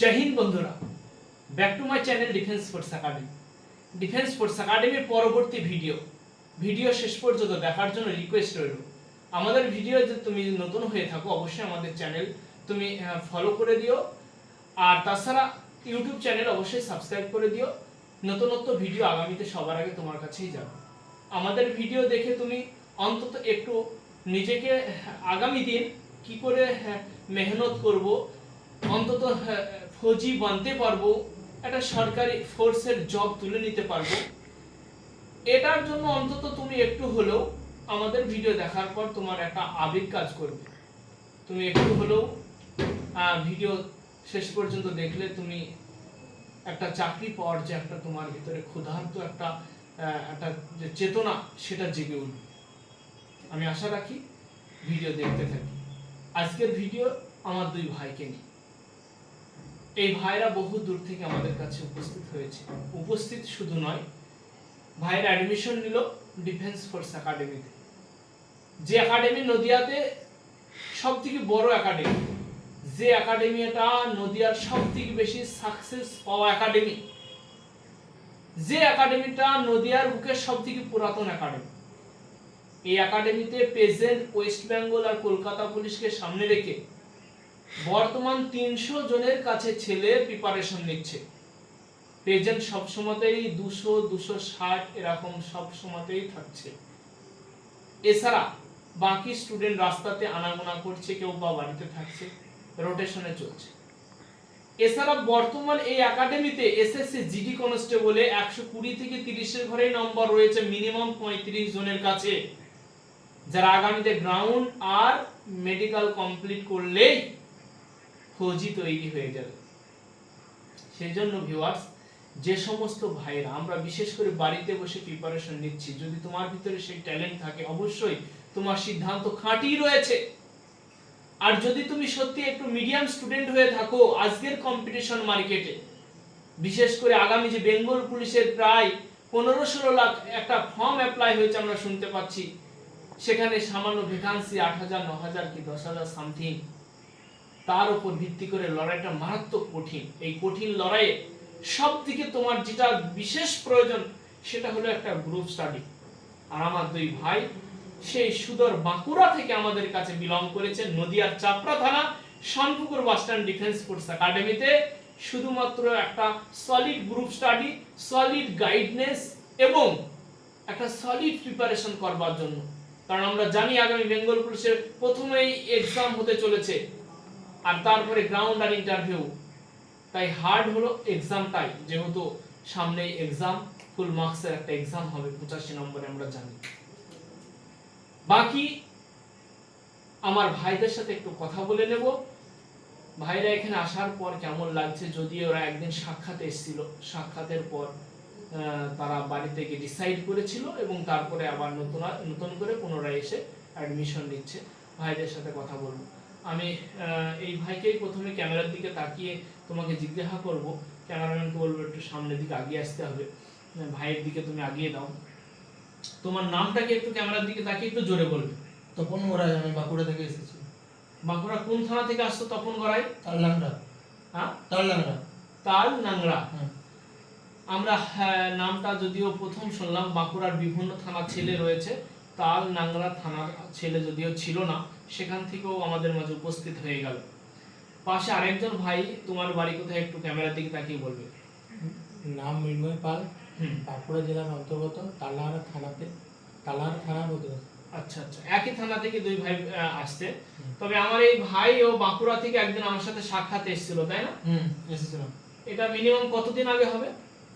জয় বন্ধুরা back to my channel defence force academy defence force একাডেমির পরবর্তী ভিডিও ভিডিও শেষ পর্যন্ত দেখার জন্য রিকোয়েস্ট রইল। আমাদের ভিডিও যে তুমি নতুন হয়ে থাকো, অবশ্যই আমাদের চ্যানেল তুমি ফলো করে দিও। আর তাছাড়া ইউটিউব চ্যানেল অবশ্যই সাবস্ক্রাইব করে দিও। নতুনত্ব ভিডিও আগামীতে সবার আগে তোমার কাছেই যাবে। আমাদের ভিডিও দেখে তুমি অন্তত একটু নিজেকে, আগামী দিন কি করে মেহনত করব অন্তত হ্যাঁ, ফৌজি বানতে পারব একটা সরকারি ফোর্সের জব তুলে নিতে পারব। এটার জন্য অন্তত তুমি একটু হলেও আমাদের ভিডিও দেখার পর তোমার একটা আবেগ কাজ করবে। তুমি একটু হলেও ভিডিও শেষ পর্যন্ত দেখলে তুমি একটা চাকরি পাওয়ার যে একটা তোমার ভিতরে ক্ষুধার্ত একটা একটা যে চেতনা সেটা জেগে উঠবে। আমি আশা রাখি ভিডিও দেখতে থাকি। আজকের ভিডিও আমার দুই ভাইকে নিয়ে। এই ভাইরা বহু দূর থেকে আমাদের কাছে উপস্থিত হয়েছে। উপস্থিত শুধু নয়, ভাইয়ের অ্যাডমিশন নিল ডিফেন্স ফোর্স একাডেমিতে যে একাডেমি নদিয়াতে সব থেকে বড় একাডেমি যে একাডেমিটা নদিয়ার সব থেকে বেশি সাকসেস পাওয়া একাডেমি যে একাডেমিটা নদিয়ার বুকের সব থেকে পুরাতন একাডেমি এই একাডেমিতে প্রেজেন্ট ওয়েস্ট বেঙ্গল আর কলকাতা পুলিশকে সামনে রেখে বর্তমান তিনশো জনের কাছে ছেলে প্রিপারেশন নিচ্ছে। প্রেজেন্ট সবসময়তেই দুশো দুশো ষাট এরকম সব সময়তেই থাকছে। এছাড়া বাকি স্টুডেন্ট রাস্তাতে আনাগোনা করছে, কেউ বা বাড়িতে থাকছে রোটেশনে চলছে। এছাড়া বর্তমান এই একাডেমিতে এসএসসি জিডি কনস্টেবলে একশো কুড়ি থেকে তিরিশের ঘরে নম্বর রয়েছে মিনিমাম পঁয়ত্রিশ জনের কাছে। যারা আগামীতে গ্রাউন্ড আর মেডিকেল কমপ্লিট করলেই ফৌজি তৈরি হয়ে যাবে সেই জন্য ভিউয়ার্স যে সমস্ত ভাইরা আমরা বিশেষ করে বাড়িতে বসে প্রিপারেশন নিচ্ছি, যদি তোমার ভিতরে সেই ট্যালেন্ট থাকে, অবশ্যই তোমার সিদ্ধান্ত খাঁটি রয়েছে। আর যদি তুমি সত্যি একটু মিডিয়াম স্টুডেন্ট হয়ে থাকো, আজকের কম্পিটিশন মার্কেটে বিশেষ করে আগামী যে বেঙ্গল পুলিশের প্রায় পনেরো ষোলো লাখ একটা ফর্ম অ্যাপ্লাই হয়েছে আমরা শুনতে পাচ্ছি, সেখানে সামান্য ভ্যাকান্সি আট হাজার ন হাজার কি দশ হাজার সামথিং তার উপর ভিত্তি করে লড়াইটা মারাত্মক কঠিন। এই কঠিন লড়াইয়ে সব থেকে তোমার যেটা বিশেষ প্রয়োজন, সেটা হলো একটা গ্রুপ স্টাডি আর আমার দুই ভাই, সেই সুদর বাঁকুড়া থেকে আমাদের কাছে বিলং করেছে, নদিয়ার চাপড়া থানা শানপুকুর বাসস্ট্যান্ড ডিফেন্স ফোর্স একাডেমিতে শুধুমাত্র একটা solid group study solid guidance এবং একটা সলিড প্রিপারেশন করবার জন্য। কারণ আমরা জানি আগামী বেঙ্গল পুলিশের প্রথমেই এক্সাম হতে চলেছে। আর তারপরে গ্রাউন্ড আর ইন্টারভিউ তাই হার্ড হলো এক্সামটাই যেহেতু সামনেই এক্সাম ফুল মার্কসের একটা এক্সাম হবে, পঁচাশি নম্বরে আমরা জানি। বাকি আমার ভাইদের সাথে একটু কথা বলে নেব। ভাইরা এখানে আসার পর কেমন লাগছে? যদি ওরা একদিন সাক্ষাৎ এসেছিল। সাক্ষাতের পর তারা বাড়ি থেকে ডিসাইড করেছিল এবং তারপরে আবার নতুন নতুন করে পুনরায় এসে অ্যাডমিশন নিচ্ছে। ভাইদের সাথে কথা বলব। আমি এই ভাইকেই প্রথমে ক্যামেরার দিকে তাকিয়ে তোমাকে জিজ্ঞাসা করব। ক্যামেরাম্যানকে বলব একটু সামনের দিকে আগিয়ে আসতে হবে। ভাইয়ের দিকে তুমি আগিয়ে দাও। তোমার নামটাকে একটু ক্যামেরার দিকে তাকিয়ে একটু জোরে বলবে। তপন মোরাই আমি বাঁকুড়া থেকে এসেছি। বাঁকুড়া কোন থানা থেকে আসতো তপন গড়াই? তাললাংড়া হ্যাঁ? তাললাংড়া তাল নাংরা হ্যাঁ আমরা হ্যাঁ, নামটা যদিও প্রথম শুনলাম বাঁকুড়ার বিভিন্ন থানা ছেলে রয়েছে। তাল নাংরা থানার ছেলে যদিও ছিল না সেখান থেকেও আমাদের মাঝে উপস্থিত হয়ে গেল। পাশে আরেকজন ভাই তোমার বাড়ি কোথায় একটু ক্যামেরার দিকে তাকিয়ে বলবে। নাম মৃন্ময় পাল। বাঁকুড়া জেলার অন্তর্গত তাললাংড়া থানাতে তাললাংড়া থানার অধীনস্থ আচ্ছা আচ্ছা। একই থানা থেকে দুই ভাই আসছে। তবে আমার এই ভাই ও বাঁকুড়া থেকে একদিন আমার সাথে সাক্ষাৎ এসেছিল তাই না? হুম এসেছিলাম এটা মিনিমাম কতদিন আগে হবে?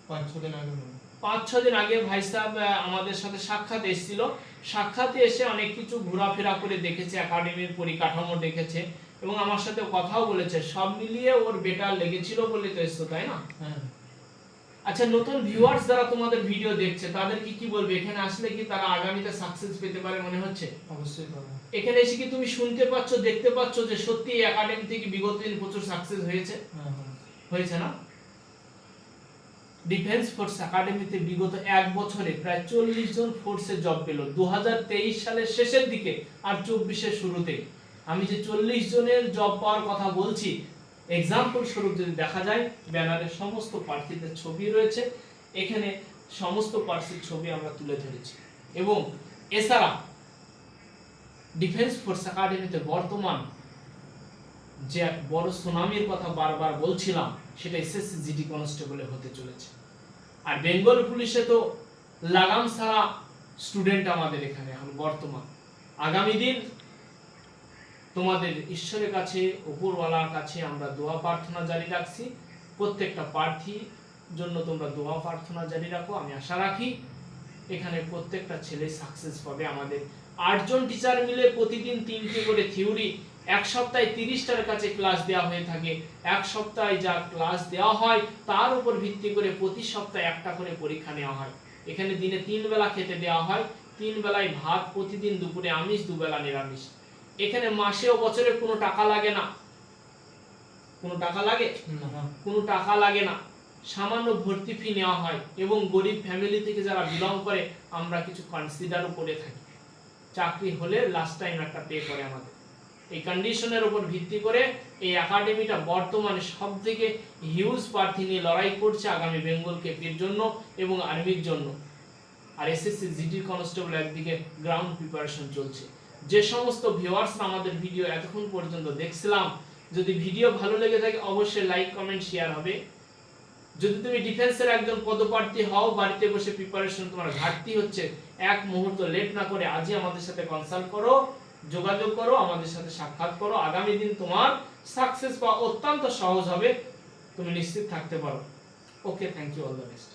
পাঁচ ছ দিন আগে হয়। পাঁচ ছ দিন আগে ভাই সাহেব আমাদের সাথে সাক্ষাৎ এসেছিল। সাক্ষাতে এসে অনেক কিছু ঘোরাফেরা করে দেখেছে একাডেমির পরিকাঠামো দেখেছে এবং আমার সাথে কথাও বলেছে। সব মিলিয়ে ওর বেটার লেগেছিল বলে তো এসছো তাই না? হ্যাঁ। আচ্ছা নতুন ভিউয়ার্স যারা তোমাদের ভিডিও দেখছে তাদের কি কি বলবে? এখানে আসলে কি তারা আগামীতে সাকসেস পেতে পারে মনে হচ্ছে? অবশ্যই এখানে এসে কি তুমি শুনতে পাচ্ছ দেখতে পাচ্ছ যে সত্যি একাডেমি থেকে বিগত দিন প্রচুর সাকসেস হয়েছে? হ্যাঁ হ্যাঁ। হয়েছে না? ডিফেন্স ফোর্স একাডেমিতে বিগত এক বছরে প্রায় চল্লিশ জন ফোর্সে জব পেল। দু হাজার তেইশ সালের শেষের দিকে আর চব্বিশের শুরুতে। আমি যে চল্লিশ জনের জব পাওয়ার কথা বলছি এক্সাম্পল স্বরূপ যদি দেখা যায়, ব্যানারে সমস্ত প্রার্থীদের ছবি রয়েছে। এখানে সমস্ত প্রার্থীর ছবি আমরা তুলে ধরেছি। এবং এছাড়া ডিফেন্স ফোর্স একাডেমিতে বর্তমান যে এক বড় সুনামির কথা বারবার বলছিলাম, সেটা এসএসসি জিডি কনস্টেবলে হতে চলেছে। আর বেঙ্গল পুলিশে তো লাগাম ছাড়া স্টুডেন্ট আমাদের এখানে এখন বর্তমান। আগামী দিন তোমাদের ঈশ্বরের কাছে, উপরওয়ালার কাছে আমরা দোয়া প্রার্থনা জারি রাখছি। প্রত্যেকটা প্রার্থী জন্য তোমরা দোয়া প্রার্থনা জারি রাখো। আমি আশা রাখি এখানে প্রত্যেকটা ছেলে সাকসেস পাবে। আমাদের আটজন টিচার মিলে প্রতিদিন তিনটে করে থিওরি এক সপ্তাহে তিরিশটার কাছে ক্লাস দেওয়া হয়ে থাকে। এক সপ্তাহে যা ক্লাস দেওয়া হয় তার উপর ভিত্তি করে প্রতি সপ্তাহে একটা করে পরীক্ষা নেওয়া হয়। এখানে দিনে তিন বেলা খেতে দেওয়া হয়। তিন বেলায় ভাত প্রতিদিন দুপুরে আমিষ দুবেলা নিরামিষ। এখানে মাসে ও বছরে কোনো টাকা লাগে না। কোনো টাকা লাগে? কোনো টাকা লাগে না। সামান্য ভর্তি ফি নেওয়া হয় এবং গরিব ফ্যামিলি থেকে যারা বিলং করে আমরা কিছু কনসিডারও করে থাকি। চাকরি হলে লাস্ট টাইম একটা পে করে আমাদের। এই কন্ডিশনের উপর ভিত্তি করে এই একাডেমিটা বর্তমানে সব থেকে হিউজ প্রার্থী নিয়ে লড়াই করছে আগামী বেঙ্গল কেপির জন্য এবং আর্মির জন্য। আর এসএসসি জিডি কনস্টেবল একদিকে গ্রাউন্ড প্রিপারেশন চলছে। যে সমস্ত ভিউয়ার্সরা আমাদের ভিডিও এতক্ষণ পর্যন্ত দেখছিলাম, যদি ভিডিও ভালো লেগে থাকে অবশ্যই লাইক কমেন্ট শেয়ার হবে। যদি তুমি ডিফেন্সের একজন পদপ্রার্থী হও, বাড়িতে বসে প্রিপারেশন তোমার ঘাটতি হচ্ছে, এক মুহূর্ত লেট না করে আজই আমাদের সাথে কনসাল্ট করো। যোগাযোগ করো, আমাদের সাথে সাক্ষাৎ করো। আগামী দিন তোমার সাকসেস পাওয়া অত্যন্ত সহজ হবে। তুমি নিশ্চিত থাকতে পারো। Okay thank you all the best